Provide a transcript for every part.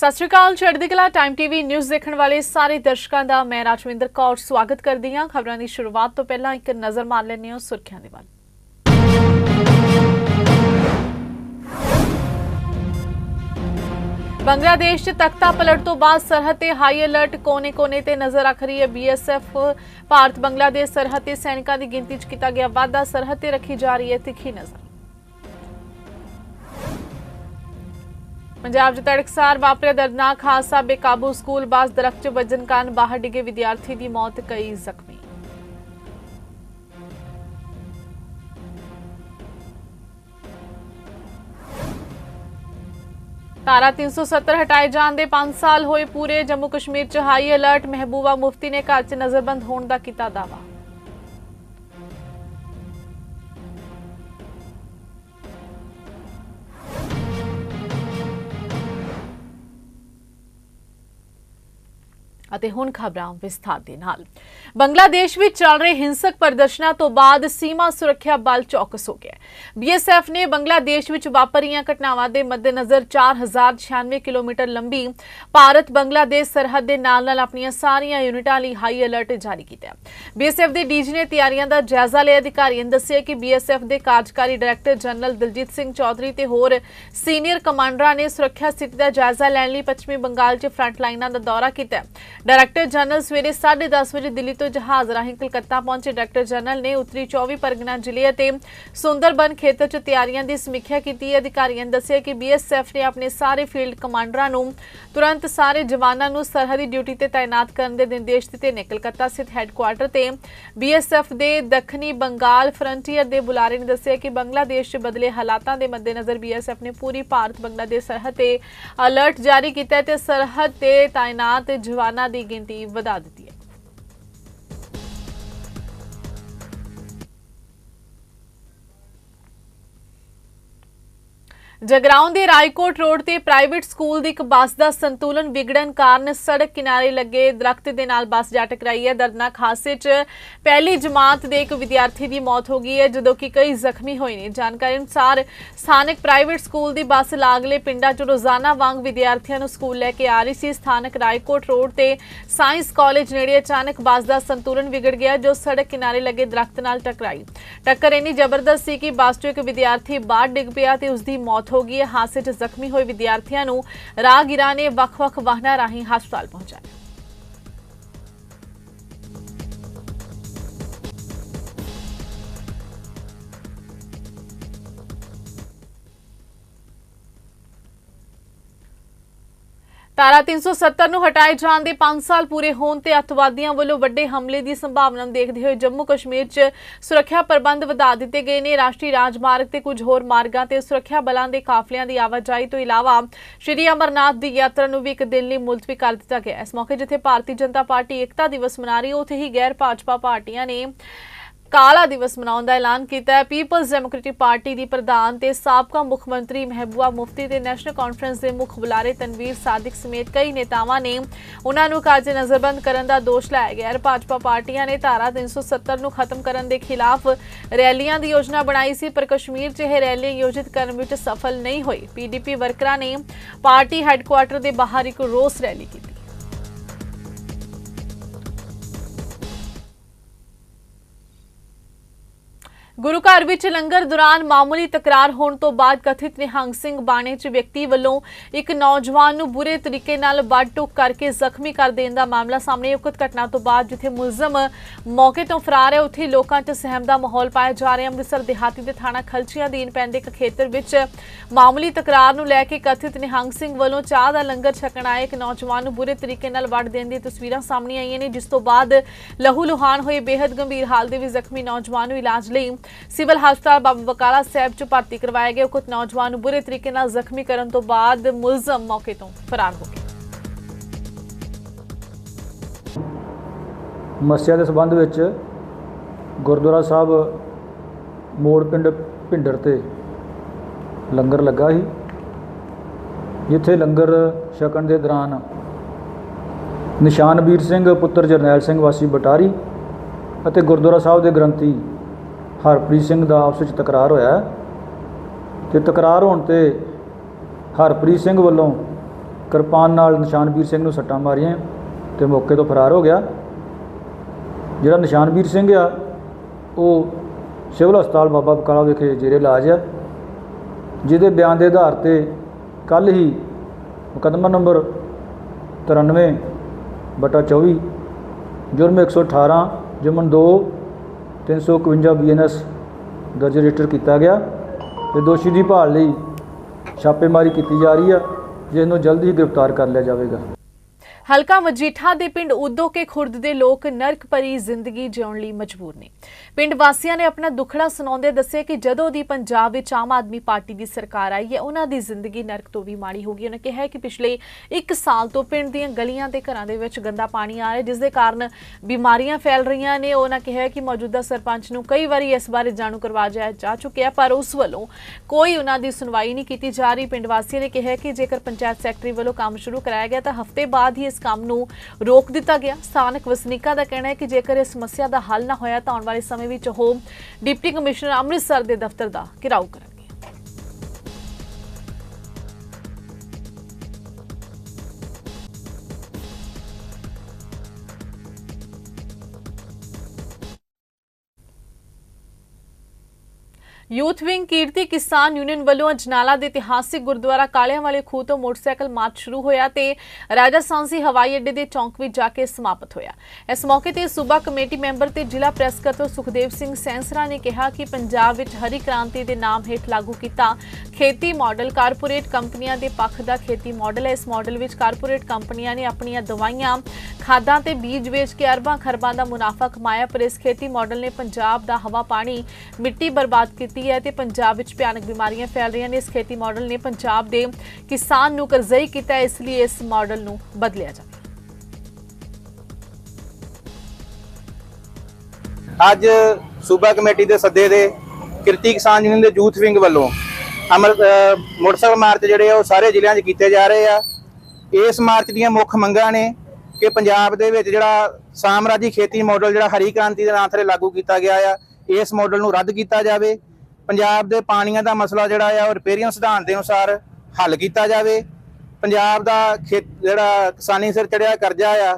ਸਤਿ ਸ਼੍ਰੀ ਅਕਾਲ ਚੜ੍ਹਦੀ ਕਲਾ ਟਾਈਮ ਟੀਵੀ ਨਿਊਜ਼ ਦੇਖਣ ਵਾਲੇ ਸਾਰੇ ਦਰਸ਼ਕਾਂ ਦਾ ਮੈਂ ਰਾਜਵਿੰਦਰ ਕੌਰ ਸਵਾਗਤ ਕਰਦੀ ਹਾਂ। ਖਬਰਾਂ ਦੀ ਸ਼ੁਰੂਆਤ ਤੋਂ ਪਹਿਲਾਂ ਇੱਕ ਨਜ਼ਰ ਮਾਰ ਲੈਂਦੇ ਹਾਂ ਸੁਰਖੀਆਂ ਦੇ ਵੱਲ। ਬੰਗਲਾਦੇਸ਼ 'ਚ ਤਖਤਾ ਪਲਟ ਤੋਂ ਬਾਅਦ ਸਰਹੱਦ ਤੇ ਹਾਈ ਅਲਰਟ ਕੋਨੇ-ਕੋਨੇ ਤੇ ਨਜ਼ਰ ਰੱਖ ਰਹੀ ਹੈ ਬੀਐਸਐਫ ਭਾਰਤ ਬੰਗਲਾਦੇਸ਼ ਸਰਹੱਦ ਤੇ ਸੈਨਿਕਾਂ ਦੀ ਗਿਣਤੀ 'ਚ ਕੀਤਾ ਗਿਆ ਵਾਧਾ, ਸਰਹੱਦ ਤੇ ਰੱਖੀ ਜਾ ਰਹੀ ਹੈ ਤਿੱਖੀ ਨਜ਼ਰ। ਪੰਜਾਬ 'ਚ ਤੜਕਸਾਰ ਵਾਪਰਿਆ ਦਰਦਨਾਕ ਹਾਦਸਾ, ਬੇਕਾਬੂ ਸਕੂਲ ਬੱਸ ਦਰਖਤ 'ਚ ਵੱਜਣ ਕਾਰਨ ਬਾਹਰ ਡਿੱਗੇ ਵਿਦਿਆਰਥੀ ਦੀ ਮੌਤ, ਕਈ ਜ਼ਖਮੀ। ਧਾਰਾ 370 ਹਟਾਏ ਜਾਣ ਦੇ 5 ਸਾਲ ਹੋਏ ਪੂਰੇ ਜੰਮੂ ਕਸ਼ਮੀਰ 'ਚ ਹਾਈ ਅਲਰਟ ਮਹਿਬੂਬਾ ਮੁਫਤੀ ਨੇ ਘਰ 'ਚ ਨਜ਼ਰਬੰਦ ਹੋਣ ਦਾ ਕੀਤਾ ਦਾਅਵਾ। ਅਤੇ ਹੁਣ ਖਬਰਾਂ ਵਿਸਥਾਰ ਦੇ ਨਾਲ। ਬੰਗਲਾਦੇਸ਼ ਵਿੱਚ ਚੱਲ ਰਹੇ ਹਿੰਸਕ ਪ੍ਰਦਰਸ਼ਨਾਂ ਤੋਂ ਬਾਅਦ ਸੀਮਾ ਸੁਰੱਖਿਆ ਬਲ ਚੌਕਸ ਹੋ ਗਿਆ ਬੀਐਸਐਫ ਨੇ ਬੰਗਲਾਦੇਸ਼ ਵਿੱਚ ਵਾਪਰੀਆਂ ਘਟਨਾਵਾਂ ਦੇ ਮੱਦੇਨਜ਼ਰ 4096 ਕਿਲੋਮੀਟਰ ਲੰਬੀ ਭਾਰਤ ਬੰਗਲਾਦੇਸ਼ ਸਰਹੱਦ ਦੇ ਨਾਲ-ਨਾਲ ਆਪਣੀਆਂ ਸਾਰੀਆਂ ਯੂਨਿਟਾਂ ਲਈ ਹਾਈ ਅਲਰਟ ਜਾਰੀ ਕੀਤਾ ਹੈ। ਬੀਐਸਐਫ ਦੇ ਡੀਜੀ ਨੇ ਤਿਆਰੀਆਂ ਦਾ ਜਾਇਜ਼ਾ ਲਿਆ। ਅਧਿਕਾਰੀਆਂ ਨੇ ਦੱਸਿਆ ਕਿ ਬੀਐਸਐਫ ਦੇ ਕਾਰਜਕਾਰੀ ਡਾਇਰੈਕਟਰ ਜਨਰਲ ਦਿਲਜੀਤ ਸਿੰਘ ਚੌਧਰੀ ਤੇ ਹੋਰ ਸੀਨੀਅਰ ਕਮਾਂਡਰਾਂ ਨੇ ਸੁਰੱਖਿਆ ਸਥਿਤੀ ਦਾ ਜਾਇਜ਼ਾ ਲੈਣ ਲਈ ਪੱਛਮੀ ਬੰਗਾਲ 'ਚ ਫਰੰਟ ਲਾਈਨਾਂ ਦਾ ਦੌਰਾ ਕੀਤਾ ਡਾਇਰੈਕਟਰ ਜਨਰਲ ਸਵੇਰੇ 10:30 ਵਜੇ ਦਿੱਲੀ ਤੋਂ ਜਹਾਜ਼ ਰਾਹੀਂ ਕਲਕੱਤਾ ਪਹੁੰਚੇ। ਡਾਇਰੈਕਟਰ ਜਨਰਲ ਨੇ ਉੱਤਰੀ 24 ਪਰਗਨਾ ਜ਼ਿਲ੍ਹੇ ਅਤੇ ਸੁੰਦਰਬਨ ਖੇਤਰ 'ਚ ਤਿਆਰੀਆਂ ਦੀ ਸਮੀਖਿਆ ਕੀਤੀ। ਅਧਿਕਾਰੀਆਂ ਨੇ ਦੱਸਿਆ ਕਿ ਬੀਐਸਐਫ ਨੇ ਆਪਣੇ ਸਾਰੇ ਫੀਲਡ ਕਮਾਂਡਰਾਂ ਨੂੰ ਤੁਰੰਤ ਸਾਰੇ ਜਵਾਨਾਂ ਨੂੰ ਸਰਹੱਦੀ ਡਿਊਟੀ ਤੇ ਤਾਇਨਾਤ ਕਰਨ ਦੇ ਨਿਰਦੇਸ਼ ਦਿੱਤੇ ਨੇ। ਕਲਕੱਤਾ ਸਥਿਤ ਹੈੱਡਕੁਆਰਟਰ ਤੇ ਬੀਐਸਐਫ ਦੇ ਦੱਖਣੀ ਬੰਗਾਲ ਫਰੰਟੀਅਰ ਦੇ ਬੁਲਾਰੇ ਨੇ ਦੱਸਿਆ ਕਿ ਬੰਗਲਾਦੇਸ਼ 'ਚ ਬਦਲੇ ਹਾਲਾਤਾਂ ਦੇ ਮੱਦੇਨਜ਼ਰ ਬੀਐਸਐਫ ਨੇ ਪੂਰੀ ਭਾਰਤ ਬੰਗਲਾਦੇਸ਼ ਸਰਹੱਦ ਤੇ ਅਲਰਟ ਜਾਰੀ ਕੀਤਾ ਹੈ ਤੇ ਸਰਹੱਦ ਤੇ ਤਾਇਨਾਤ ਜਵਾਨਾਂ ਦੀ ਗਿਣਤੀ ਵਧਾ ਦਿੱਤੀ ਜਗਰਾਉਂ ਦੇ ਰਾਏਕੋਟ ਰੋਡ ਤੇ ਪ੍ਰਾਈਵੇਟ ਸਕੂਲ ਦੀ ਇੱਕ ਬੱਸ ਦਾ ਸੰਤੁਲਨ ਵਿਗੜਨ ਕਾਰਨ ਸੜਕ ਕਿਨਾਰੇ ਲੱਗੇ ਦਰਖਤ ਦੇ ਨਾਲ ਬੱਸ ਜਾ ਟਕਰਾਈ ਹੈ। ਦਰਦਨਾਕ ਹਾਦਸੇ 'ਚ ਪਹਿਲੀ ਜਮਾਤ ਦੇ ਇੱਕ ਵਿਦਿਆਰਥੀ ਦੀ ਮੌਤ ਹੋ ਗਈ ਹੈ, ਜਦੋਂ ਕਿ ਕਈ ਜ਼ਖਮੀ ਹੋਏ ਨੇ। ਜਾਣਕਾਰੀ ਅਨੁਸਾਰ ਸਥਾਨਕ ਪ੍ਰਾਈਵੇਟ ਸਕੂਲ ਦੀ ਬੱਸ ਲਾਗਲੇ ਪਿੰਡਾਂ 'ਚ ਰੋਜ਼ਾਨਾ ਵਾਂਗ ਵਿਦਿਆਰਥੀਆਂ ਨੂੰ ਸਕੂਲ ਲੈ ਕੇ ਆ ਰਹੀ ਸੀ। ਸਥਾਨਕ ਰਾਏਕੋਟ ਰੋਡ ਤੇ ਸਾਇੰਸ ਕਾਲਜ ਨੇੜੇ ਅਚਾਨਕ ਬੱਸ ਦਾ ਸੰਤੁਲਨ ਵਿਗੜ ਗਿਆ, ਜੋ ਸੜਕ ਕਿਨਾਰੇ ਲੱਗੇ ਦਰਖਤ ਨਾਲ ਟਕਰਾਈ। ਟੱਕਰ ਇੰਨੀ ਜ਼ਬਰਦਸਤ ਸੀ ਕਿ ਬੱਸ 'ਚੋਂ ਇੱਕ ਵਿਦਿਆਰਥੀ ਬਾਹਰ ਡਿੱਗ ਪਿਆ ਤੇ ਉਸ ਦੀ ਮੌਤ ਹੋ ਗਈ ਹੈ। ਹਾਦਸੇ 'ਚ ਜ਼ਖਮੀ ਹੋਏ ਵਿਦਿਆਰਥੀਆਂ ਨੂੰ ਰਾਹਗੀਰਾਂ ਨੇ ਵੱਖ-ਵੱਖ ਵਾਹਨਾਂ ਰਾਹੀਂ ਹਸਪਤਾਲ ਪਹੁੰਚਾਇਆ। ਧਾਰਾ 370 ਨੂੰ ਹਟਾਏ ਜਾਣ ਦੇ 5 ਸਾਲ ਪੂਰੇ ਹੋਣ ਤੇ ਅੱਤਵਾਦੀਆਂ ਵੱਲੋਂ ਵੱਡੇ ਹਮਲੇ ਦੀ ਸੰਭਾਵਨਾ ਨੂੰ ਦੇਖਦੇ ਹੋਏ ਜੰਮੂ ਕਸ਼ਮੀਰ 'ਚ ਸੁਰੱਖਿਆ ਪ੍ਰਬੰਧ ਵਧਾ ਦਿੱਤੇ ਗਏ ਨੇ। ਰਾਸ਼ਟਰੀ ਰਾਜਮਾਰਗ ਤੇ ਕੁਝ ਹੋਰ ਮਾਰਗਾਂ ਤੇ ਸੁਰੱਖਿਆ ਬਲਾਂ ਦੇ ਕਾਫਲਿਆਂ ਦੀ ਆਵਾਜਾਈ ਤੋਂ ਇਲਾਵਾ ਸ਼੍ਰੀ ਅਮਰਨਾਥ ਦੀ ਯਾਤਰਾ ਨੂੰ ਵੀ ਇੱਕ ਦਿਨ ਲਈ ਮੁਲਤਵੀ ਕਰ ਦਿੱਤਾ ਗਿਆ। ਇਸ ਮੌਕੇ ਜਿੱਥੇ ਭਾਰਤੀ ਜਨਤਾ ਪਾਰਟੀ ਏਕਤਾ ਦਿਵਸ ਮਨਾ ਰਹੀ, ਉੱਥੇ ਹੀ ਗੈਰ ਭਾਜਪਾ ਪਾਰਟੀਆਂ ਨੇ ਕਾਲਾ ਦਿਵਸ ਮਨਾਉਣ ਦਾ ਐਲਾਨ ਕੀਤਾ ਹੈ। ਪੀਪਲਜ਼ ਡੈਮੋਕ੍ਰੈਟਿਕ ਪਾਰਟੀ ਦੀ ਪ੍ਰਧਾਨ ਤੇ ਸਾਬਕਾ ਮੁੱਖ ਮੰਤਰੀ ਮਹਿਬੂਬਾ ਮੁਫਤੀ ਤੇ ਨੈਸ਼ਨਲ ਕਾਨਫਰੰਸ ਦੇ ਮੁੱਖ ਬੁਲਾਰੇ ਤਨਵੀਰ ਸਾਦਿਕ ਸਮੇਤ ਕਈ ਨੇਤਾਵਾਂ ਨੇ ਉਹਨਾਂ ਨੂੰ ਕਾਰਜ ਨਜ਼ਰਬੰਦ ਕਰਨ ਦਾ ਦੋਸ਼ ਲਾਇਆ ਗਿਆ ਹੈ। ਭਾਜਪਾ ਪਾਰਟੀਆਂ ਨੇ ਧਾਰਾ 370 ਨੂੰ ਖਤਮ ਕਰਨ ਦੇ ਖਿਲਾਫ ਰੈਲੀਆਂ ਦੀ ਯੋਜਨਾ ਬਣਾਈ ਸੀ, ਪਰ ਕਸ਼ਮੀਰ 'ਚ ਇਹ ਰੈਲੀ ਆਯੋਜਿਤ ਕਰਨ ਵਿੱਚ ਸਫਲ ਨਹੀਂ ਹੋਈ। ਪੀਡੀਪੀ ਵਰਕਰਾਂ ਨੇ ਪਾਰਟੀ ਹੈੱਡਕੁਆਰਟਰ ਦੇ ਬਾਹਰ ਇੱਕ ਰੋਸ ਰੈਲੀ ਕੀਤੀ। ਗੁਰੂ ਘਰ ਵਿੱਚ ਲੰਗਰ ਦੌਰਾਨ ਮਾਮੂਲੀ ਤਕਰਾਰ ਹੋਣ ਤੋਂ ਬਾਅਦ ਕਥਿਤ ਨਿਹੰਗ ਸਿੰਘ ਬਾਣੇ 'ਚ ਵਿਅਕਤੀ ਵੱਲੋਂ ਇੱਕ ਨੌਜਵਾਨ ਨੂੰ ਬੁਰੇ ਤਰੀਕੇ ਨਾਲ ਵੱਢ ਟੁੱਕ ਕਰਕੇ ਜ਼ਖਮੀ ਕਰ ਦੇਣ ਦਾ ਮਾਮਲਾ ਸਾਹਮਣੇ ਉਕਤ ਘਟਨਾ ਤੋਂ ਬਾਅਦ ਜਿੱਥੇ ਮੁਲਜ਼ਮ ਮੌਕੇ ਤੋਂ ਫਰਾਰ ਹੈ, ਉੱਥੇ ਲੋਕਾਂ 'ਚ ਸਹਿਮ ਦਾ ਮਾਹੌਲ ਪਾਇਆ ਜਾ ਰਿਹਾ। ਅੰਮ੍ਰਿਤਸਰ ਦਿਹਾਤੀ ਦੇ ਥਾਣਾ ਖਲਚੀਆਂ ਅਧੀਨ ਪੈਂਦੇ ਇੱਕ ਖੇਤਰ ਵਿੱਚ ਮਾਮੂਲੀ ਤਕਰਾਰ ਨੂੰ ਲੈ ਕੇ ਕਥਿਤ ਨਿਹੰਗ ਸਿੰਘ ਵੱਲੋਂ ਚਾਹ ਦਾ ਲੰਗਰ ਛਕਣ ਆਏ ਇੱਕ ਨੌਜਵਾਨ ਨੂੰ ਬੁਰੇ ਤਰੀਕੇ ਨਾਲ ਵੱਢ ਦੇਣ ਦੀਆਂ ਤਸਵੀਰਾਂ ਸਾਹਮਣੇ ਆਈਆਂ ਨੇ, ਜਿਸ ਤੋਂ ਬਾਅਦ ਲਹੂ ਲੁਹਾਨ ਹੋਏ ਬੇहद ਗੰਭੀਰ ਹਾਲ ਦੇ ਵਿੱਚ ਜ਼ਖਮੀ ਨੌਜਵਾਨ ਨੂੰ ਇਲਾਜ ਲਈ ਸਿਵਲ ਹਸਪਤਾਲ ਬਾਬਾ ਬਕਾਲਾ ਸਾਹਿਬ ਚ ਭਰਤੀ ਕਰਵਾਏ ਗਏ। ਕੁਝ ਨੌਜਵਾਨ ਨੂੰ ਬੁਰੇ ਤਰੀਕੇ ਨਾਲ ਜ਼ਖਮੀ ਕਰਨ ਤੋਂ ਬਾਅਦ ਮੁਲਜ਼ਮ ਮੌਕੇ ਤੋਂ ਫਰਾਰ ਹੋ ਗਿਆ ਮੱਸਿਆ ਦੇ ਸਬੰਧ ਵਿੱਚ ਗੁਰਦੁਆਰਾ ਸਾਹਿਬ ਮੋੜ ਪਿੰਡ ਭਿੰਡਰ ਤੇ ਲੰਗਰ ਲੱਗਾ ਸੀ, ਜਿੱਥੇ ਲੰਗਰ ਛਕਣ ਦੇ ਦੌਰਾਨ ਨਿਸ਼ਾਨਵੀਰ ਸਿੰਘ, ਪੁੱਤਰ ਜਰਨੈਲ ਸਿੰਘ ਵਾਸੀ ਬਟਾਰੀ ਅਤੇ ਗੁਰਦੁਆਰਾ ਸਾਹਿਬ ਦੇ ਗ੍ਰੰਥੀ ਹਰਪ੍ਰੀਤ ਸਿੰਘ ਦਾ ਆਪਸ ਵਿੱਚ ਤਕਰਾਰ ਹੋਇਆ ਤੇ ਤਕਰਾਰ ਹੋਣ ਤੇ ਹਰਪ੍ਰੀਤ ਸਿੰਘ ਵੱਲੋਂ ਕਿਰਪਾਨ ਨਾਲ ਨਿਸ਼ਾਨਵੀਰ ਸਿੰਘ ਨੂੰ ਸੱਟਾਂ ਮਾਰੀਆਂ ਤੇ ਮੌਕੇ ਤੋਂ ਫਰਾਰ ਹੋ ਗਿਆ। ਜਿਹੜਾ ਨਿਸ਼ਾਨਵੀਰ ਸਿੰਘ ਆ, ਉਹ ਸਿਵਲ ਹਸਪਤਾਲ ਬਾਬਾ ਬਕਾਲਾ ਵਿਖੇ ਜੇਰੇ ਇਲਾਜ ਆ, ਜਿਹਦੇ ਬਿਆਨ ਦੇ ਆਧਾਰ ਤੇ ਕੱਲ ਹੀ ਮੁਕੱਦਮਾ ਨੰਬਰ 93 ਬਟਾ 24 ਜੁਰਮ 118 ਜਮਨ 2 351 ਬੀਐਨਐਸ ਦਰਜ ਰਜਿਸਟਰ ਕੀਤਾ ਗਿਆ ਤੇ ਦੋਸ਼ੀ ਦੀ ਭਾਲ ਲਈ ਛਾਪੇਮਾਰੀ ਕੀਤੀ ਜਾ ਰਹੀ ਆ ਜਿਸ ਨੂੰ ਜਲਦ ਹੀ ਗ੍ਰਿਫਤਾਰ ਕਰ ਲਿਆ ਜਾਵੇਗਾ। ਹਲਕਾ ਮਜੀਠਾ ਦੇ ਪਿੰਡ ਉਦੋਂ ਕੇ ਖੁਰਦ ਦੇ ਲੋਕ ਨਰਕ ਭਰੀ ਜ਼ਿੰਦਗੀ ਜਿਉਣ ਲਈ ਮਜਬੂਰ ਨੇ। ਪਿੰਡ ਵਾਸੀਆਂ ਨੇ ਆਪਣਾ ਦੁੱਖੜਾ ਸੁਣਾਉਂਦੇ ਦੱਸਿਆ ਕਿ ਜਦੋਂ ਦੀ ਪੰਜਾਬ ਵਿੱਚ ਆਮ ਆਦਮੀ ਪਾਰਟੀ ਦੀ ਸਰਕਾਰ ਆਈ ਹੈ, ਉਹਨਾਂ ਦੀ ਜ਼ਿੰਦਗੀ ਨਰਕ ਤੋਂ ਵੀ ਮਾੜੀ ਹੋ ਗਈ। ਉਹਨਾਂ ਕਿਹਾ ਕਿ ਪਿਛਲੇ 1 ਸਾਲ ਤੋਂ ਪਿੰਡ ਦੀਆਂ ਗਲੀਆਂ ਤੇ ਘਰਾਂ ਦੇ ਵਿੱਚ ਗੰਦਾ ਪਾਣੀ ਆ ਰਿਹਾ ਜਿਸ ਦੇ ਕਾਰਨ ਬਿਮਾਰੀਆਂ ਫੈਲ ਰਹੀਆਂ ਨੇ। ਉਹਨਾਂ ਕਿਹਾ ਕਿ ਮੌਜੂਦਾ ਸਰਪੰਚ ਨੂੰ ਕਈ ਵਾਰੀ ਇਸ ਬਾਰੇ ਜਾਣੂ ਕਰਵਾਇਆ ਜਾ ਚੁੱਕਿਆ, ਪਰ ਉਸ ਵੱਲੋਂ ਕੋਈ ਉਹਨਾਂ ਦੀ ਸੁਣਵਾਈ ਨਹੀਂ ਕੀਤੀ ਜਾ ਰਹੀ। ਪਿੰਡ ਵਾਸੀਆਂ ਨੇ ਕਿਹਾ ਕਿ ਜੇਕਰ ਪੰਚਾਇਤ ਸੈਕਟਰੀ ਵੱਲੋਂ ਕੰਮ ਸ਼ੁਰੂ ਕਰਾਇਆ ਗਿਆ, ਤਾਂ ਹਫ਼ਤੇ ਬਾਅਦ ਹੀ ਇਸ ਕੰਮ ਨੂੰ ਰੋਕ ਦਿੱਤਾ ਗਿਆ। ਸਥਾਨਕ ਵਸਨੀਕਾਂ ਦਾ ਕਹਿਣਾ ਹੈ ਕਿ ਜੇਕਰ ਇਸ ਸਮੱਸਿਆ ਦਾ ਹੱਲ ਨਾ ਹੋਇਆ ਤਾਂ ਆਉਣ ਵਾਲੇ ਸਮੇਂ ਵਿੱਚ ਉਹ ਡਿਪਟੀ ਕਮਿਸ਼ਨਰ ਅੰਮ੍ਰਿਤਸਰ ਦੇ ਦਫ਼ਤਰ ਦਾ ਘਿਰਾਓ ਕਰਨ। ਯੂਥ ਵਿੰਗ ਕੀਰਤੀ ਕਿਸਾਨ ਯੂਨੀਅਨ ਵੱਲੋਂ ਅਜਨਾਲਾ ਦੇ ਇਤਿਹਾਸਿਕ ਗੁਰਦੁਆਰਾ ਕਾਲਿਆਂ ਵਾਲੇ ਖੂਹ ਤੋਂ ਮੋਟਰਸਾਈਕਲ ਮਾਰਚ ਸ਼ੁਰੂ ਹੋਇਆ ਤੇ ਰਾਜਾ ਸਾਂਸੀ ਹਵਾਈ ਅੱਡੇ ਦੇ ਚੌਂਕ ਵਿੱਚ ਜਾ ਕੇ ਸਮਾਪਤ ਹੋਇਆ। ਇਸ ਮੌਕੇ ਤੇ ਸੂਬਾ ਕਮੇਟੀ ਮੈਂਬਰ ਤੇ ਜ਼ਿਲ੍ਹਾ ਪ੍ਰੈਸ ਸਕੱਤਰ ਸੁਖਦੇਵ ਸਿੰਘ ਸੈਂਸਰਾ ਨੇ ਕਿਹਾ ਕਿ ਪੰਜਾਬ ਵਿੱਚ ਹਰੀ ਕ੍ਰਾਂਤੀ ਦੇ ਨਾਮ ਹੇਠ ਲਾਗੂ ਕੀਤਾ ਖੇਤੀ ਮਾਡਲ ਕਾਰਪੋਰੇਟ ਕੰਪਨੀਆਂ ਦੇ ਪੱਖ ਦਾ ਖੇਤੀ ਮਾਡਲ ਹੈ। ਇਸ ਮਾਡਲ ਵਿੱਚ ਕਾਰਪੋਰੇਟ ਕੰਪਨੀਆਂ ਨੇ ਆਪਣੀਆਂ ਦਵਾਈਆਂ, ਖਾਦਾਂ ਤੇ ਬੀਜ ਵੇਚ ਕੇ ਅਰਬਾਂ ਖਰਬਾਂ ਦਾ ਮੁਨਾਫਾ ਕਮਾਇਆ, ਪਰ ਇਸ ਖੇਤੀ ਮਾਡਲ ਨੇ ਪੰਜਾਬ ਦਾ ਹਵਾ, ਪਾਣੀ, ਮਿੱਟੀ ਬਰਬਾਦ ਕੀਤੀ ਹੈ ਤੇ ਪੰਜਾਬ ਵਿੱਚ ਭਿਆਨਕ ਬਿਮਾਰੀਆਂ ਫੈਲ ਰਹੀਆਂ ਨੇ। ਇਸ ਖੇਤੀ ਮਾਡਲ ਨੇ ਪੰਜਾਬ ਦੇ ਕਿਸਾਨ ਨੂੰ ਕਰਜ਼ਈ ਕੀਤਾ ਇਸ ਲਈ ਇਸ ਮਾਡਲ ਨੂੰ ਬਦਲਿਆ ਜਾਵੇ ਅੱਜ ਸੂਬਾ ਕਮੇਟੀ ਦੇ ਸੱਦੇ ਦੇ ਕਿਰਤੀ ਕਿਸਾਨ ਯੂਨੀਅਨ ਦੇ ਯੂਥ ਵਿੰਗ ਵੱਲੋਂ ਅਮਰ ਮੋਟਰਸਾਈਕਲ ਮਾਰਚ ਜਿਹੜੇ ਆ, ਉਹ ਸਾਰੇ ਜ਼ਿਲ੍ਹਿਆਂ 'ਚ ਕੀਤੇ ਜਾ ਰਹੇ ਆ। ਇਸ ਮਾਰਚ ਦੀਆਂ ਮੁੱਖ ਮੰਗਾਂ ਨੇ ਕਿ ਪੰਜਾਬ ਦੇ ਵਿੱਚ ਜਿਹੜਾ ਸਾਮਰਾਜੀ ਖੇਤੀ ਮਾਡਲ, ਜਿਹੜਾ ਹਰੀ ਕ੍ਰਾਂਤੀ ਦੇ ਨਾਂ ਤੇ ਲਾਗੂ ਕੀਤਾ ਗਿਆ ਆ, ਇਸ ਮਾਡਲ ਨੂੰ ਰੱਦ ਕੀਤਾ ਜਾਵੇ। ਪੰਜਾਬ ਦੇ ਪਾਣੀਆਂ ਦਾ ਮਸਲਾ ਜਿਹੜਾ ਆ, ਉਹ ਰਿਪੇਰੀਅਨ ਸਿਧਾਂਤ ਦੇ ਅਨੁਸਾਰ ਹੱਲ ਕੀਤਾ ਜਾਵੇ। ਪੰਜਾਬ ਦਾ ਖੇਤ ਜਿਹੜਾ ਕਿਸਾਨੀ ਸਿਰ ਚੜਿਆ ਕਰਜ਼ਾ ਆ,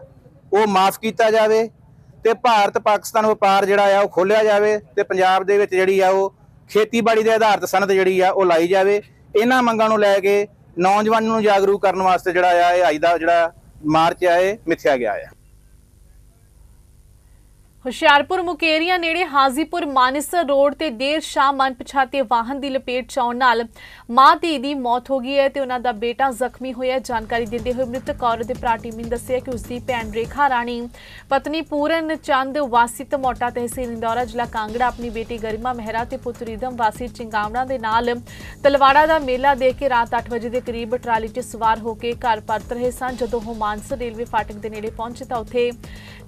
ਉਹ ਮਾਫ ਕੀਤਾ ਜਾਵੇ ਤੇ ਭਾਰਤ ਪਾਕਿਸਤਾਨ ਵਪਾਰ ਜਿਹੜਾ ਆ, ਉਹ ਖੋਲਿਆ ਜਾਵੇ ਤੇ ਪੰਜਾਬ ਦੇ ਵਿੱਚ ਜਿਹੜੀ ਆ, ਉਹ ਖੇਤੀਬਾੜੀ ਦੇ ਆਧਾਰਿਤ ਸਨਤ ਜਿਹੜੀ ਆ, ਉਹ ਲਾਈ ਜਾਵੇ। ਇਹਨਾਂ ਮੰਗਾਂ ਨੂੰ ਲੈ ਕੇ ਨੌਜਵਾਨਾਂ ਨੂੰ ਜਾਗਰੂਕ ਕਰਨ ਵਾਸਤੇ ਜਿਹੜਾ ਆ, ਇਹ ਅੱਜ ਦਾ ਜਿਹੜਾ ਮਾਰਚ ਆ, ਇਹ ਮਿਥਿਆ ਗਿਆ ਆ। ਹੁਸ਼ਿਆਰਪੁਰ ਮੁਕੇਰੀਆਂ ਨੇੜੇ ਹਾਜ਼ੀਪੁਰ ਮਾਨਸਰ ਰੋਡ ਤੇ ਦੇਰ ਸ਼ਾਮ ਅਣਪਛਾਤੇ ਵਾਹਨ ਦੀ ਲਪੇਟ ਚ ਆਉਣ ਨਾਲ ਮਾਂ ਧੀ ਦੀ ਮੌਤ ਹੋ ਗਈ ਹੈ ਤੇ ਉਹਨਾਂ ਦਾ ਬੇਟਾ ਜ਼ਖਮੀ ਹੋਇਆ। ਜਾਣਕਾਰੀ ਦਿੰਦੇ ਹੋਏ ਮ੍ਰਿਤਕ ਔਰਤ ਦੇ ਭਰਾ ਟੀਮੀ ਨੇ ਦੱਸਿਆ ਕਿ ਉਸ ਦੀ ਭੈਣ ਰੇਖਾ ਰਾਣੀ, ਪਤਨੀ ਪੂਰਨ ਚੰਦ, ਵਾਸੀ ਧਮੋਟਾ ਤਹਿਸੀਲ ਇੰਦੌਰਾ, ਜ਼ਿਲ੍ਹਾ ਕਾਂਗੜਾ, ਆਪਣੀ ਬੇਟੀ ਗਰਿਮਾ ਮਹਿਰਾ ਤੇ ਪੁੱਤਰ ਰਿਦਮ ਵਾਸੀ ਚਿੰਗਾਵੜਾ ਦੇ ਨਾਲ ਤਲਵਾੜਾ ਦਾ ਮੇਲਾ ਦੇਖ ਕੇ ਰਾਤ 8 ਵਜੇ ਦੇ ਕਰੀਬ ਟਰਾਲੀ 'ਚ ਸਵਾਰ ਹੋ ਕੇ ਘਰ ਪਰਤ ਰਹੇ ਸਨ। ਜਦੋਂ ਉਹ ਮਾਨਸਰ ਰੇਲਵੇ ਫਾਟਕ ਦੇ ਨੇੜੇ ਪਹੁੰਚੇ ਤਾਂ ਉੱਥੇ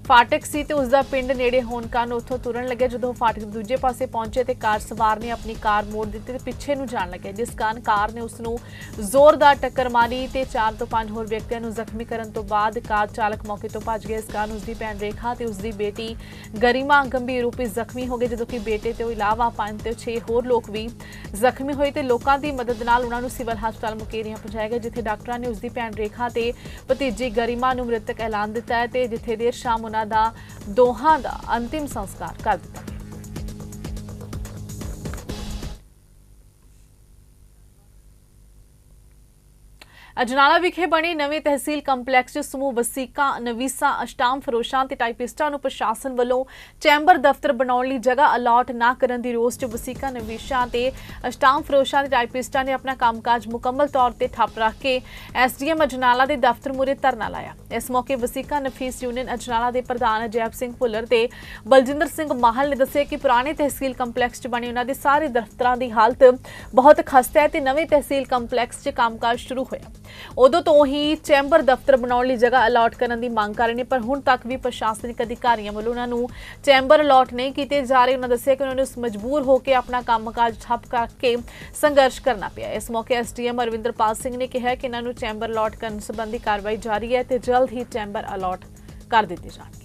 ਫਾਟਕ ਸੀ ਤੇ ਉਸ ਦਾ ਪਿੰਡ ਨੇੜੇ ਹੋਣ ਕਾਰਨ ਉੱਥੋਂ ਤੁਰਨ ਲੱਗੇ ਜਦੋਂ ਫਾਟਕ ਦੇ ਦੂਜੇ ਪਾਸੇ ਪਹੁੰਚੇ ਤੇ ਕਾਰ ਸਵਾਰ ਨੇ ਆਪਣੀ ਕਾਰ ਮੋੜ ਦਿੱਤੀ ਤੇ ਪਿੱਛੇ ਨੂੰ ਜਾਣ ਲੱਗੇ, ਜਿਸ ਕਾਰਨ ਕਾਰ ਨੇ ਉਸ ਨੂੰ ਜ਼ੋਰਦਾਰ ਟੱਕਰ ਮਾਰੀ ਤੇ 4 ਤੋਂ 5 ਹੋਰ ਵਿਅਕਤੀਆਂ ਨੂੰ ਜ਼ਖਮੀ ਕਰਨ ਤੋਂ ਬਾਅਦ ਕਾਰ ਚਾਲਕ ਮੌਕੇ ਤੋਂ ਭੱਜ ਗਿਆ ਇਸ ਕਾਰਨ ਉਸ ਦੀ ਭੈਣ ਰੇਖਾ ਤੇ ਉਸ ਦੀ ਬੇਟੀ ਗਰੀਮਾ ਗੰਭੀਰ ਰੂਪ ਵਿੱਚ ਜ਼ਖਮੀ ਹੋ ਗਏ, ਜਦੋਂ ਕਿ ਬੇਟੇ ਤੋਂ ਇਲਾਵਾ ਪੰਜ ਤੇ 6 ਹੋਰ ਲੋਕ ਵੀ ਜ਼ਖਮੀ ਹੋਏ ਤੇ ਲੋਕਾਂ ਦੀ ਮਦਦ ਨਾਲ ਉਹਨਾਂ ਨੂੰ ਸਿਵਲ ਹਸਪਤਾਲ ਮੁਕੇਰੀਆਂ ਪਹੁੰਚਾਇਆ ਗਿਆ, ਜਿੱਥੇ ਡਾਕਟਰਾਂ ਨੇ ਉਸ ਦੀ ਭੈਣ ਰੇਖਾ ਤੇ ਭਤੀਜੀ ਗਰੀਮਾ ਨੂੰ ਮ੍ਰਿਤਕ ਐਲਾਨ ਦਿੱਤਾ ਹੈ ਤੇ ਜਿੱਥੇ ਦੇਰ ਸ਼ਾਮ ਉਹਨਾਂ ਦਾ ਦੋਹਾਂ ਦਾ ਅੰਤਿਮ ਸੰਸਕਾਰ ਕਰ ਦਿੱਤਾ ਅਜਨਾਲਾ ਵਿਖੇ ਬਣੇ ਨਵੇਂ ਤਹਿਸੀਲ ਕੰਪਲੈਕਸ 'ਚ ਸਮੂਹ ਵਸੀਕਾ, ਨਵੀਸਾ, ਅਸ਼ਟਾਮ ਫਰੋਸ਼ਾਂ ਤੇ ਟਾਈਪਿਸਟਾਂ ਨੂੰ ਪ੍ਰਸ਼ਾਸਨ ਵੱਲੋਂ ਚੈਂਬਰ ਦਫ਼ਤਰ ਬਣਾਉਣ ਲਈ ਜਗ੍ਹਾ ਅਲਾਟ ਨਾ ਕਰਨ ਦੀ ਰੋਸ 'ਚ ਵਸੀਕਾ, ਨਵੀਸਾਂ ਤੇ ਅਸ਼ਟਾਮ ਫਰੋਸ਼ਾਂ ਤੇ ਟਾਈਪਿਸਟਾਂ ਨੇ ਆਪਣਾ ਕੰਮਕਾਜ ਮੁਕੰਮਲ ਤੌਰ ਤੇ ਠੱਪ ਰੱਖ ਕੇ ਐਸਡੀਐਮ ਅਜਨਾਲਾ ਦੇ ਦਫ਼ਤਰ ਮੂਹਰੇ ਧਰਨਾ ਲਾਇਆ। ਇਸ ਮੌਕੇ ਵਸੀਕਾ, ਨਫੀਸ ਯੂਨੀਅਨ ਅਜਨਾਲਾ ਦੇ ਪ੍ਰਧਾਨ ਅਜੈਬ ਸਿੰਘ ਭੁੱਲਰ ਤੇ ਬਲਜਿੰਦਰ ਸਿੰਘ ਮਾਹਲ ਨੇ ਦੱਸਿਆ ਕਿ ਪੁਰਾਣੇ ਤਹਿਸੀਲ ਕੰਪਲੈਕਸ 'ਚ ਬਣੇ ਉਹਨਾਂ ਦੇ ਸਾਰੇ ਦਫ਼ਤਰਾਂ ਦੀ ਹਾਲਤ ਬਹੁਤ ਖਸਤਾ ਹੈ ਤੇ ਨਵੇਂ ਤਹਿਸੀਲ ਕੰਪਲੈਕਸ 'ਚ ਕੰਮਕਾਜ ਸ਼ੁਰੂ ਹੋਇਆ। ਉਦੋਂ ਤੋਂ ਹੀ ਚੈਂਬਰ ਦਫ਼ਤਰ ਬਣਾਉਣ ਲਈ ਜਗ੍ਹਾ ਅਲਾਟ ਕਰਨ ਦੀ ਮੰਗ ਕਰ ਰਹੇ ਨੇ, ਪਰ ਹੁਣ ਤੱਕ ਵੀ ਪ੍ਰਸ਼ਾਸਨਿਕ ਅਧਿਕਾਰੀਆਂ ਵੱਲੋਂ ਉਹਨਾਂ ਨੂੰ ਚੈਂਬਰ ਅਲਾਟ ਨਹੀਂ ਕੀਤੇ ਜਾ ਰਹੇ। ਉਹਨਾਂ ਦੱਸਿਆ ਕਿ ਉਹਨਾਂ ਨੂੰ ਮਜਬੂਰ ਹੋ ਕੇ ਆਪਣਾ ਕੰਮਕਾਜ ਠੱਪ ਕਰਕੇ ਸੰਘਰਸ਼ ਕਰਨਾ ਪਿਆ ਇਸ ਮੌਕੇ ਐਸਡੀਐਮ ਅਰਵਿੰਦਰਪਾਲ ਸਿੰਘ ਨੇ ਕਿਹਾ ਕਿ ਇਹਨਾਂ ਨੂੰ ਚੈਂਬਰ ਅਲਾਟ ਕਰਨ ਸੰਬੰਧੀ ਕਾਰਵਾਈ ਜਾਰੀ ਹੈ ਤੇ ਜਲਦ ਹੀ ਚੈਂਬਰ ਅਲਾਟ ਕਰ ਦਿੱਤੇ ਜਾਣਗੇ।